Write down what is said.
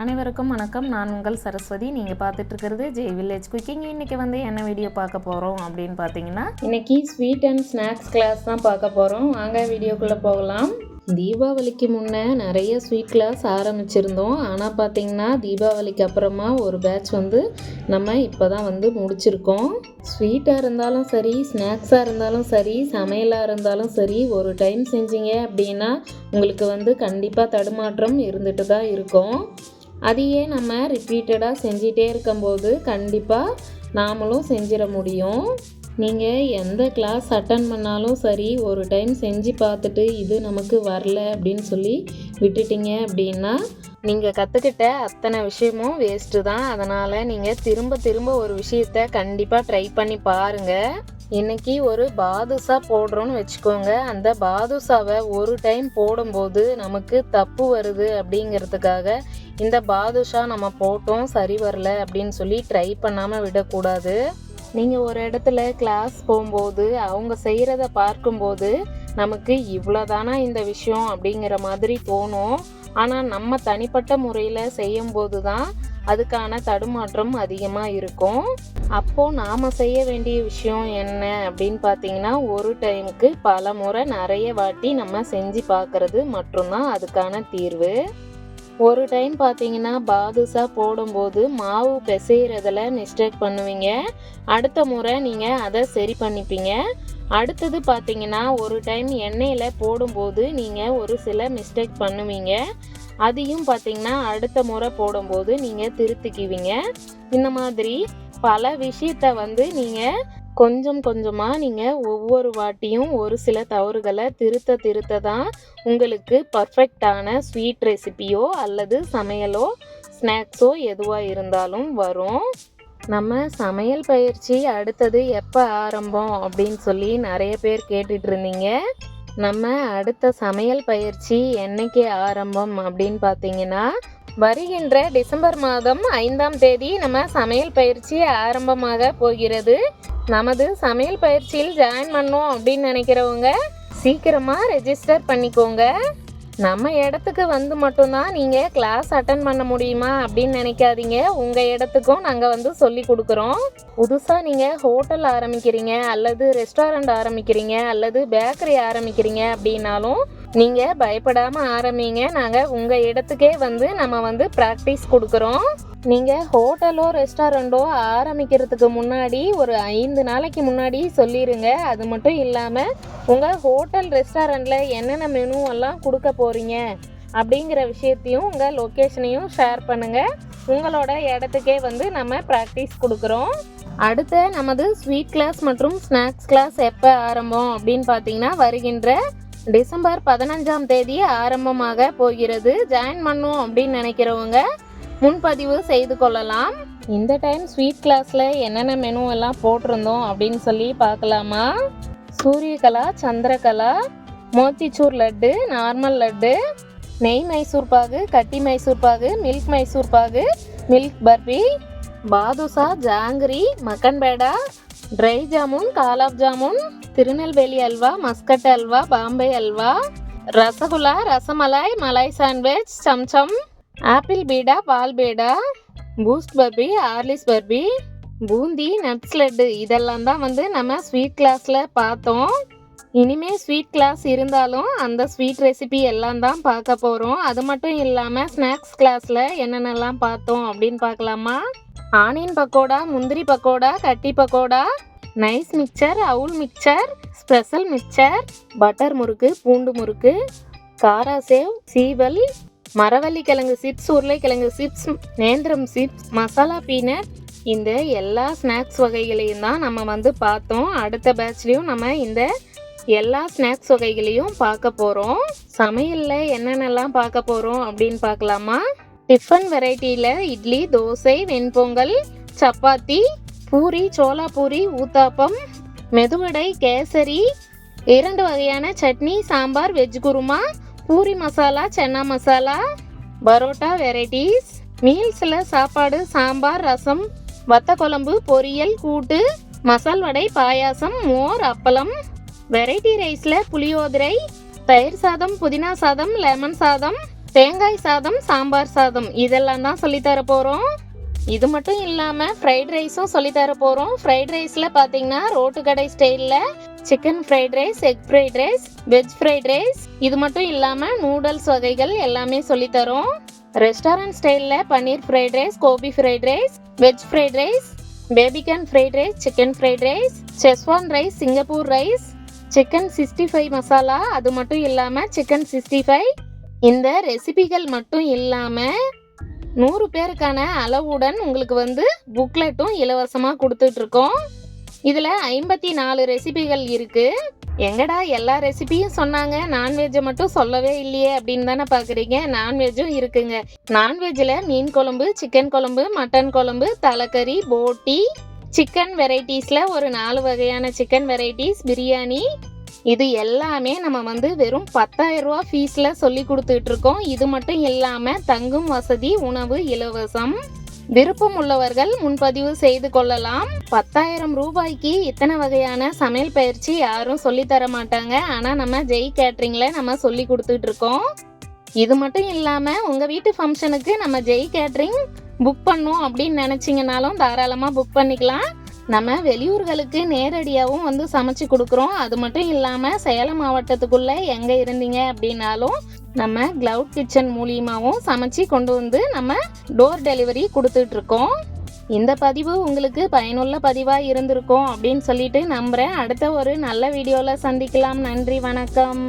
அனைவருக்கும் வணக்கம். நான் உங்கள் சரஸ்வதி. நீங்கள் பார்த்துட்டு இருக்கிறது ஜெய் வில்லேஜ் குக்கிங் இன்றைக்கி வந்து என்ன வீடியோ பார்க்க போகிறோம் அப்படின்னு பார்த்தீங்கன்னா இன்னைக்கு ஸ்வீட் அண்ட் ஸ்நாக்ஸ் கிளாஸ் தான் பார்க்க போகிறோம் வாங்க வீடியோக்குள்ளே போகலாம். தீபாவளிக்கு முன்னே நிறைய ஸ்வீட் கிளாஸ் ஆரம்பிச்சிருந்தோம். ஆனால் பார்த்தீங்கன்னா தீபாவளிக்கு அப்புறமா ஒரு பேட்ச் வந்து நம்ம இப்போ தான் வந்து முடிச்சிருக்கோம். ஸ்வீட்டாக இருந்தாலும் சரி ஸ்நாக்ஸாக இருந்தாலும் சரி சமையலாக இருந்தாலும் சரி ஒரு டைம் செஞ்சீங்க அப்படின்னா உங்களுக்கு வந்து கண்டிப்பாக தடுமாற்றம் இருந்துட்டு தான் இருக்கும். அதையே நம்ம ரிப்பீட்டடாக செஞ்சிட்டே இருக்கும்போது கண்டிப்பாக நாமளும் செஞ்சிட முடியும். நீங்கள் எந்த கிளாஸ் அட்டன் பண்ணாலும் சரி ஒரு டைம் செஞ்சு பார்த்துட்டு இது நமக்கு வரல அப்படின்னு சொல்லி விட்டுட்டீங்க அப்படின்னா நீங்கள் கற்றுக்கிட்ட அத்தனை விஷயமும் வேஸ்ட்டு தான். அதனால் நீங்கள் திரும்ப திரும்ப ஒரு விஷயத்த கண்டிப்பாக ட்ரை பண்ணி பாருங்கள் இன்னைக்கு ஒரு பாதுஷா போடுறோன்னு வச்சுக்கோங்க. அந்த பாதுஷாவை ஒரு டைம் போடும்போது நமக்கு தப்பு வருது அப்படிங்கிறதுக்காக இந்த பாதுஷா நம்ம போட்டோம் சரி வரல அப்படின்னு சொல்லி ட்ரை பண்ணாமல் விடக்கூடாது. நீங்கள் ஒரு இடத்துல கிளாஸ் போகும்போது அவங்க செய்கிறத பார்க்கும்போது நமக்கு இவ்வளோதானா இந்த விஷயம் அப்படிங்கிற மாதிரி தோணும். ஆனால் நம்ம தனிப்பட்ட முறையில் செய்யும்போது தான் அதுக்கான தடுமாற்றம் அதிகமாக இருக்கும். அப்போது நாம் செய்ய வேண்டிய விஷயம் என்ன அப்படின்னு பார்த்தீங்கன்னா ஒரு டைமுக்கு பல முறை நிறைய வாட்டி நம்ம செஞ்சு பார்க்குறது மட்டும்தான் அதுக்கான தீர்வு. ஒரு டைம் பார்த்தீங்கன்னா பாதுஷா போடும்போது மாவு பிசைகிறதுல மிஸ்டேக் பண்ணுவீங்க. அடுத்த முறை நீங்கள் அதை சரி பண்ணிப்பீங்க. அடுத்தது பார்த்தீங்கன்னா ஒரு டைம் எண்ணெயில் போடும்போது நீங்கள் ஒரு சில மிஸ்டேக் பண்ணுவீங்க. அதையும் பார்த்தீங்கன்னா அடுத்த முறை போடும்போது நீங்கள் திருத்திக்குவீங்க. இந்த மாதிரி பல விஷயத்த வந்து நீங்கள் கொஞ்சம் கொஞ்சமாக நீங்கள் ஒவ்வொரு வாட்டியும் ஒரு சில தவறுகளை திருத்த திருத்த தான் உங்களுக்கு பர்ஃபெக்டான ஸ்வீட் ரெசிபியோ அல்லது சமையலோ ஸ்நாக்ஸோ எதுவாக இருந்தாலும் வரும். நம்ம சமையல் பயிற்சி அடுத்தது எப்போ ஆரம்பம் அப்படின்னு சொல்லி நிறைய பேர் கேட்டுட்டு இருந்தீங்க. நம்ம அடுத்த சமையல் பயிற்சி என்னைக்கு ஆரம்பம் அப்படின்னு பார்த்தீங்கன்னா வருகின்ற டிசம்பர் மாதம் ஐந்தாம் தேதி நம்ம சமையல் பயிற்சி ஆரம்பமாக போகிறது. நமது சமையல் பயிற்சியில் ஜாயின் பண்ணோம் அப்படின்னு நினைக்கிறவங்க சீக்கிரமாக ரெஜிஸ்டர் பண்ணிக்கோங்க. நம்ம இடத்துக்கு வந்து மட்டும்தான் நீங்கள் கிளாஸ் அட்டன் பண்ண முடியுமா அப்படின்னு நினைக்காதீங்க. உங்கள் இடத்துக்கும் நாங்கள் வந்து சொல்லி கொடுக்குறோம். புதுசாக நீங்கள் ஹோட்டல் ஆரம்பிக்கிறீங்க அல்லது ரெஸ்டாரண்ட் ஆரம்பிக்கிறீங்க அல்லது பேக்கரி ஆரம்பிக்கிறீங்க அப்படின்னாலும் நீங்கள் பயப்படாமல் ஆரம்பிங்க. நாங்கள் உங்கள் இடத்துக்கே வந்து நம்ம வந்து ப்ராக்டிஸ் கொடுக்குறோம். நீங்கள் ஹோட்டலோ ரெஸ்டாரண்ட்டோ ஆரம்பிக்கிறதுக்கு முன்னாடி ஒரு ஐந்து நாளைக்கு முன்னாடி சொல்லிடுங்க அது மட்டும் இல்லாமல் உங்கள் ஹோட்டல் ரெஸ்டாரண்ட்டில் என்னென்ன மெனு எல்லாம் கொடுக்க போகிறீங்க அப்படிங்கிற விஷயத்தையும் உங்கள் லொக்கேஷனையும் ஷேர் பண்ணுங்கள் உங்களோட இடத்துக்கே வந்து நம்ம ப்ராக்டிஸ் கொடுக்குறோம். அடுத்த நமது ஸ்வீட் கிளாஸ் மற்றும் ஸ்நாக்ஸ் கிளாஸ் எப்போ ஆரம்பம் அப்படின்னு பார்த்தீங்கன்னா வருகின்ற டிசம்பர் பதினஞ்சாம் தேதி ஆரம்பமாக போகிறது. ஜாயின் பண்ணும் அப்படின்னு நினைக்கிறவங்க முன்பதிவு செய்து கொள்ளலாம். இந்த டைம் ஸ்வீட் கிளாஸில் என்னென்ன மெனு எல்லாம் போட்டிருந்தோம் அப்படின்னு சொல்லி பார்க்கலாமா? சூரியகலா சந்திரகலா மோத்திச்சூர் லட்டு நார்மல் லட்டு நெய் மைசூர் பாகு கட்டி Mysore pak milk Mysore pak milk barfi badusha jangiri makkan peda dry jamun kala jamun Tirunelveli halwa Muscat halwa Bombay halwa rasgulla rasmalai malai sandwich chamcham apple peda பால் peda Boost burfi Horlicks burfi boondi nuts laddu இதெல்லாம் தான் வந்து நம்ம sweet கிளாஸில் பார்த்தோம். இனிமே sweet class இருந்தாலும் அந்த sweet recipe எல்லாம் தான் பார்க்க போகிறோம் அது மட்டும் இல்லாமல் ஸ்நாக்ஸ் கிளாஸில் என்னென்னலாம் பார்த்தோம் அப்படின்னு பார்க்கலாமா? ஆனியன் பக்கோடா முந்திரி பக்கோடா கட்டி பக்கோடா நைஸ் மிக்சர் அவுல் mixture special mixture butter murukku பூண்டு முறுக்கு காரா சேவ் சீவல் மரவள்ளி கிழங்கு சிப்ஸ் உருளைக்கிழங்கு சிப்ஸ் நேந்திரம் சிப்ஸ் மசாலா பீனட் இந்த எல்லா ஸ்நாக்ஸ் வகைகளையும் தான் நம்ம வந்து பார்த்தோம். அடுத்த பேட்ச்லேயும் நம்ம இந்த எல்லா ஸ்நாக்ஸ் வகைகளையும் பார்க்க போகிறோம் சமையலில் என்னென்னலாம் பார்க்க போகிறோம் அப்படின்னு பார்க்கலாமா? டிஃபன் வெரைட்டியில் இட்லி தோசை வெண்பொங்கல் சப்பாத்தி பூரி சோளா பூரி ஊத்தாப்பம் மெதுவடை கேசரி இரண்டு வகையான சட்னி சாம்பார் வெஜ் குருமா பூரி மசாலா சென்னா மசாலா பரோட்டா வெரைட்டிஸ் மீல்ஸில் சாப்பாடு சாம்பார் ரசம் வத்த குழம்பு பொரியல் கூட்டு மசால் வடை பாயாசம் மோர் அப்பளம் வெரைட்டி ரைஸில் புளியோதரை தயிர் சாதம் புதினா சாதம் லெமன் சாதம் தேங்காய் சாதம் சாம்பார் சாதம். இதெல்லாம் தான் சொல்லித்தர போகிறோம் இது மட்டும் இல்லாமல் ஃப்ரைட் ரைஸும் சொல்லித்தர போகிறோம் ஃப்ரைட் ரைஸில் பார்த்தீங்கன்னா ரோட்டு கடை ஸ்டைலில் chicken fried rice egg fried rice veg fried rice இது மட்டும் இல்லாமல் நூடுல்ஸ் வகைகள் எல்லாமே சொல்லித்தரோம் ரெஸ்டாரண்ட் ஸ்டைலில் paneer fried rice gobi fried rice veg fried rice baby corn fried rice chicken fried rice Schezwan rice Singapore rice chicken sixty five masala அது மட்டும் இல்லாமல் சிக்கன் சிக்ஸ்டி ஃபைவ் இந்த ரெசிபிகள் மட்டும் இல்லாமல் நூறு பேருக்கான அளவுடன் உங்களுக்கு வந்து புக்லெட்டும் இலவசமாக கொடுத்துட்ருக்கோம். இதில் ஐம்பத்தி நாலு ரெசிபிகள் இருக்குது எங்கடா எல்லா ரெசிபியும் சொன்னாங்க? நான்வெஜ்ஜை மட்டும் சொல்லவே இல்லையே அப்படின்னு தானே பார்க்குறீங்க நான்வெஜ்ஜும் இருக்குங்க. நான்வெஜ்ஜில் மீன் குழம்பு சிக்கன் குழம்பு மட்டன் குழம்பு தலைக்கறி போட்டி சிக்கன் வெரைட்டிஸில் ஒரு நாலு வகையான சிக்கன் வெரைட்டிஸ் பிரியாணி இது எல்லாமே நம்ம வந்து வெறும் பத்தாயிரம் ரூபா ஃபீஸில் சொல்லி கொடுத்துட்டு இருக்கோம் இது மட்டும் இல்லாமல் தங்கும் வசதி உணவு இலவசம் விருப்பம் உள்ளவர்கள் முன்பதிவு செய்து கொள்ளலாம். பத்தாயிரம் ரூபாய்க்கு இத்தனை வகையான சமையல் பயிற்சி யாரும் சொல்லி தர மாட்டாங்க. ஆனால் நம்ம ஜெய் கேட்ரிங்கில் நம்ம சொல்லி கொடுத்துட்டு இருக்கோம் இது மட்டும் இல்லாமல் உங்கள் வீட்டு ஃபங்க்ஷனுக்கு நம்ம ஜெய் கேட்ரிங் புக் பண்ணோம் அப்படின்னு நினச்சிங்கனாலும் தாராளமாக புக் பண்ணிக்கலாம். நம்ம வெளியூர்களுக்கு நேரடியாகவும் வந்து சமைச்சு கொடுக்குறோம். அது மட்டும் இல்லாமல் சேலம் மாவட்டத்துக்குள்ளே எங்கே இருந்தீங்க அப்படின்னாலும் நம்ம க்ளவுட் கிச்சன் மூலியமாகவும் சமைச்சு கொண்டு வந்து நம்ம டோர் டெலிவரி கொடுத்துட்ருக்கோம் இந்த பதிவு உங்களுக்கு பயனுள்ள பதிவாக இருந்திருக்கும் அப்படின்னு சொல்லிட்டு நம்புகிறேன் அடுத்த ஒரு நல்ல வீடியோவில் சந்திக்கலாம். நன்றி வணக்கம்.